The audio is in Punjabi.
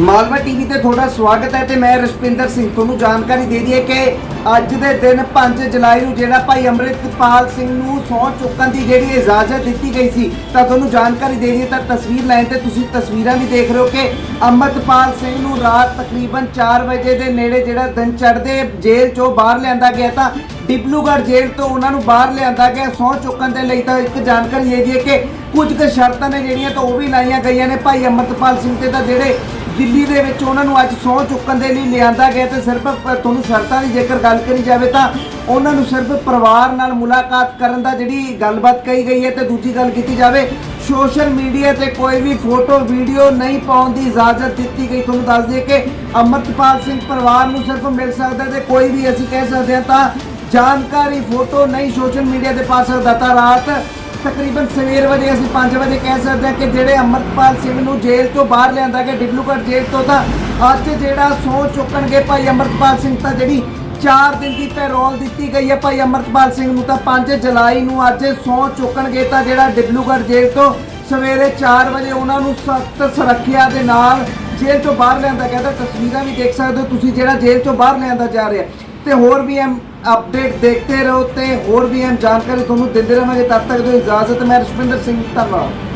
ਮਾਲਵਾ ਟੀਵੀ ਤੇ ਤੁਹਾਡਾ ਸਵਾਗਤ ਹੈ ਤੇ ਮੈਂ ਰਸ਼ਪਿੰਦਰ ਸਿੰਘ ਤੁਹਾਨੂੰ ਜਾਣਕਾਰੀ ਦੇ ਦਈਏ ਕਿ ਅੱਜ ਦੇ ਦਿਨ 5 ਜੁਲਾਈ ਨੂੰ ਜਿਹੜਾ ਭਾਈ ਅੰਮ੍ਰਿਤਪਾਲ ਸਿੰਘ ਨੂੰ ਸਹੁੰ ਚੁੱਕਣ ਦੀ ਜਿਹੜੀ ਇਜਾਜ਼ਤ ਦਿੱਤੀ ਗਈ ਸੀ, ਤਾਂ ਤੁਹਾਨੂੰ ਜਾਣਕਾਰੀ ਦੇ ਦਈਏ, ਤਾਂ ਤਸਵੀਰ ਲਾਈਨ ਤੇ ਤੁਸੀਂ ਤਸਵੀਰਾਂ ਵੀ ਦੇਖ ਰਹੇ ਹੋ ਕਿ ਅੰਮ੍ਰਿਤਪਾਲ ਸਿੰਘ ਨੂੰ ਰਾਤ ਤਕਰੀਬਨ 4 ਵਜੇ ਦੇ ਨੇੜੇ ਜਿਹੜਾ ਦਿਨ ਚੜ੍ਹਦੇ ਜੇਲ੍ਹ ਚੋਂ ਬਾਹਰ ਲਿਆਂਦਾ ਗਿਆ ਤਾਂ ਡਿਬਲੂਗੜ੍ਹ ਜੇਲ੍ਹ ਤੋਂ ਉਹਨਾਂ ਨੂੰ ਬਾਹਰ ਲਿਆਂਦਾ ਗਿਆ। ਸਹੁੰ ਚੁੱਕਣ ਦੇ ਲਈ ਤਾਂ ਇੱਕ ਜਾਣਕਾਰੀ ਦੇ ਦੀ ਹੈ ਕਿ ਕੁਝ ਕੁ ਸ਼ਰਤਾਂ ਨੇ ਜਿਹੜੀਆਂ ਤਾਂ ਉਹ ਵੀ ਲਾਈਆਂ ਗਈਆਂ ਨੇ। ਭਾਈ ਅੰਮ੍ਰਿਤਪਾਲ ਸਿੰਘ ਤੇ ਤਾਂ ਜਿਹੜੇ ਦਿੱਲੀ ਦੇ ਵਿੱਚ ਉਹਨਾਂ ਨੂੰ ਅੱਜ ਸਹੁੰ ਚੁੱਕਣ ਦੇ ਲਈ ਲਿਆਂਦਾ ਗਿਆ ਤੇ ਸਿਰਫ ਤੁਹਾਨੂੰ ਸ਼ਰਤਾਂ ਦੀ ਜੇਕਰ ਗੱਲ ਕਰੀ ਜਾਵੇ ਤਾਂ ਉਹਨਾਂ ਨੂੰ ਸਿਰਫ ਪਰਿਵਾਰ ਨਾਲ ਮੁਲਾਕਾਤ ਕਰਨ ਦਾ ਜਿਹੜੀ ਗੱਲਬਾਤ ਕਹੀ ਗਈ ਹੈ ਤੇ ਦੂਜੀ ਗੱਲ ਕੀਤੀ ਜਾਵੇ, ਸੋਸ਼ਲ ਮੀਡੀਆ ਤੇ ਕੋਈ ਵੀ ਫੋਟੋ, ਵੀਡੀਓ ਨਹੀਂ ਪਾਉਣ ਦੀ ਇਜਾਜ਼ਤ ਦਿੱਤੀ ਗਈ। ਤੁਹਾਨੂੰ ਦੱਸ ਦਈਏ ਕਿ ਅੰਮ੍ਰਿਤਪਾਲ ਸਿੰਘ ਪਰਿਵਾਰ ਨੂੰ ਸਿਰਫ ਮਿਲ ਸਕਦਾ ਤੇ ਕੋਈ ਵੀ ਅਸੀਂ ਕਹਿ ਸਕਦੇ ਹਾਂ ਤਾਂ ਜਾਣਕਾਰੀ, ਫੋਟੋ ਨਹੀਂ ਸੋਸ਼ਲ ਮੀਡੀਆ ਤੇ ਪਾ ਸਕਦਾ। ਤਾਂ ਰਾਤ ਤਕਰੀਬਨ ਸਵੇਰ ਵਜੇ ਅਸੀਂ 5 ਵਜੇ ਕਹਿ ਸਕਦੇ ਹਾਂ ਕਿ ਜਿਹੜੇ ਅੰਮ੍ਰਿਤਪਾਲ ਸਿੰਘ ਨੂੰ ਜੇਲ੍ਹ ਤੋਂ ਬਾਹਰ ਲਿਆਂਦਾ ਗਿਆ, ਡਿਬਲੂਗੜ੍ਹ ਜੇਲ੍ਹ ਤੋਂ, ਤਾਂ ਅੱਜ ਜਿਹੜਾ ਸਹੁੰ ਚੁੱਕਣਗੇ ਭਾਈ ਅੰਮ੍ਰਿਤਪਾਲ ਸਿੰਘ ਤਾਂ ਜਿਹੜੀ 4 ਦਿਨ ਦੀ ਪੈਰੋਲ ਦਿੱਤੀ ਗਈ ਹੈ ਭਾਈ ਅੰਮ੍ਰਿਤਪਾਲ ਸਿੰਘ ਨੂੰ, ਤਾਂ 5 ਜੁਲਾਈ ਨੂੰ ਅੱਜ ਸਹੁੰ ਚੁੱਕਣਗੇ ਤਾਂ ਜਿਹੜਾ ਡਿਬਲੂਗੜ੍ਹ ਜੇਲ੍ਹ ਤੋਂ ਸਵੇਰੇ 4 ਵਜੇ ਉਹਨਾਂ ਨੂੰ ਸਖਤ ਸੁਰੱਖਿਆ ਦੇ ਨਾਲ ਜੇਲ੍ਹ ਤੋਂ ਬਾਹਰ ਲਿਆਂਦਾ ਗਿਆ। ਤਾਂ ਤਸਵੀਰਾਂ ਵੀ ਦੇਖ ਸਕਦੇ ਹੋ ਤੁਸੀਂ ਜਿਹੜਾ ਜੇਲ੍ਹ ਤੋਂ ਬਾਹਰ ਲਿਆਂਦਾ ਜਾ ਰਿਹਾ। ਤੇ ਹੋਰ ਵੀ ਐਮ ਅਪਡੇਟ ਦੇਖਦੇ ਰਹੋ ਤੇ ਹੋਰ ਵੀ ਐਮ ਜਾਣਕਾਰੀ ਤੁਹਾਨੂੰ ਦਿੰਦੇ ਰਹਾਂਗੇ। ਤਦ ਤੱਕ ਦੀ ਇਜਾਜ਼ਤ, ਮੈਂ ਰਸ਼ਪਿੰਦਰ ਸਿੰਘ ਧੰਨਵਾਦ।